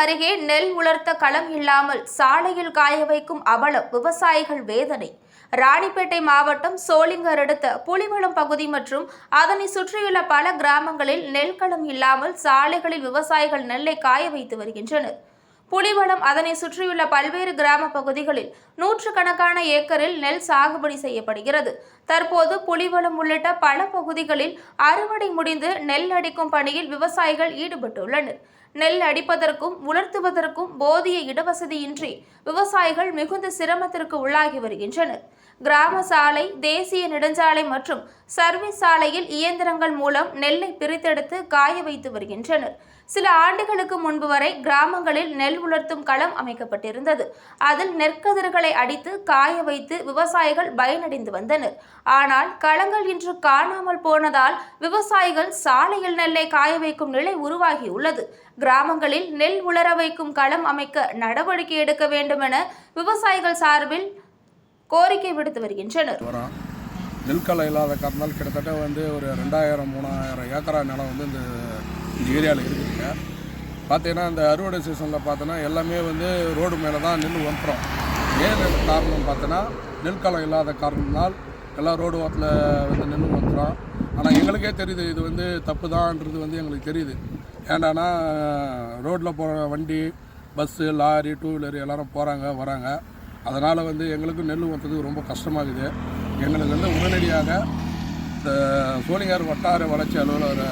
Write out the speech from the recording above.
அருகே நெல் உலர்த்த களம் இல்லாமல் சாலையில் காய வைக்கும் அவலம் விவசாயிகள் வேதனை. ராணிப்பேட்டை மாவட்டம் சோளிங்கர் அடுத்த புலிவளம் பகுதி மற்றும் அதனை சுற்றியுள்ள பல கிராமங்களில் நெல் களம் இல்லாமல் சாலைகளில் விவசாயிகள் நெல்லை காய வைத்து வருகின்றனர். புலிவளம் அதனை சுற்றியுள்ள பல்வேறு கிராம பகுதிகளில் நூற்றுக்கணக்கான ஏக்கரில் நெல் சாகுபடி செய்யப்படுகிறது. தற்போது புலிவளம் உள்ளிட்ட பல பகுதிகளில் அறுவடை முடிந்து நெல் அடிக்கும் பணியில் விவசாயிகள் ஈடுபட்டுள்ளனர். நெல் அடிப்பதற்கும் உலர்த்துவதற்கும் போதிய இடவசதியின்றி விவசாயிகள் மிகுந்த சிரமத்திற்கு உள்ளாகி வருகின்றனர். கிராம சாலை தேசிய நெடுஞ்சாலை மற்றும் சர்வீஸ் சாலையில் இயந்திரங்கள் மூலம் நெல்லை பிரித்தெடுத்து காய வைத்து வருகின்றனர். சில ஆண்டுகளுக்கு முன்பு வரை கிராமங்களில் நெல் உலர்த்தும் களம் அமைக்கப்பட்டிருந்தது. அதில் நெற்கதிர்களை அடித்து காய வைத்து விவசாயிகள் பயனடைந்து வந்தனர். ஆனால் களங்கள் இன்று காணாமல் போனதால் விவசாயிகள் சாலையில் நெல்லை காய வைக்கும் நிலை உருவாகியுள்ளது. கிராமங்களில் நெல் உலர வைக்கும் களம் அமைக்க நடவடிக்கை எடுக்க வேண்டும் என விவசாயிகள் சார்பில் கோரிக்கை விடுத்து வருகின்றனர். நெல் களை இல்லாத காரணத்தால் கிட்டத்தட்ட வந்து ஒரு ரெண்டாயிரம் மூணாயிரம் ஏக்கரா நிலம் வந்து இந்த இந்த ஏரியாவில் இருக்குதுங்க. பார்த்தீங்கன்னா இந்த அறுவடை சீசனில் பார்த்தோன்னா எல்லாமே வந்து ரோடு மேலே தான் நெல் வந்துடும் ஏன் காரணம் பார்த்தோன்னா நெல் களை இல்லாத காரணத்தினால் எல்லாம் ரோடு ஓரத்தில் வந்து நெல் வந்துடும் ஆனால் எங்களுக்கே தெரியுது இது வந்து தப்பு தான்ன்றது வந்து எங்களுக்கு தெரியுது. ஏண்டானா ரோட்டில் போகிற வண்டி பஸ்ஸு லாரி டூ வீலர் எல்லோரும் போகிறாங்க வராங்க. அதனால் வந்து எங்களுக்கு நெல் ஊற்றுறதுக்கு ரொம்ப கஷ்டமாகுது. எங்களுக்கு வந்து உடனடியாக இந்த சோழிங்கர் வட்டார வளர்ச்சி அலுவலர்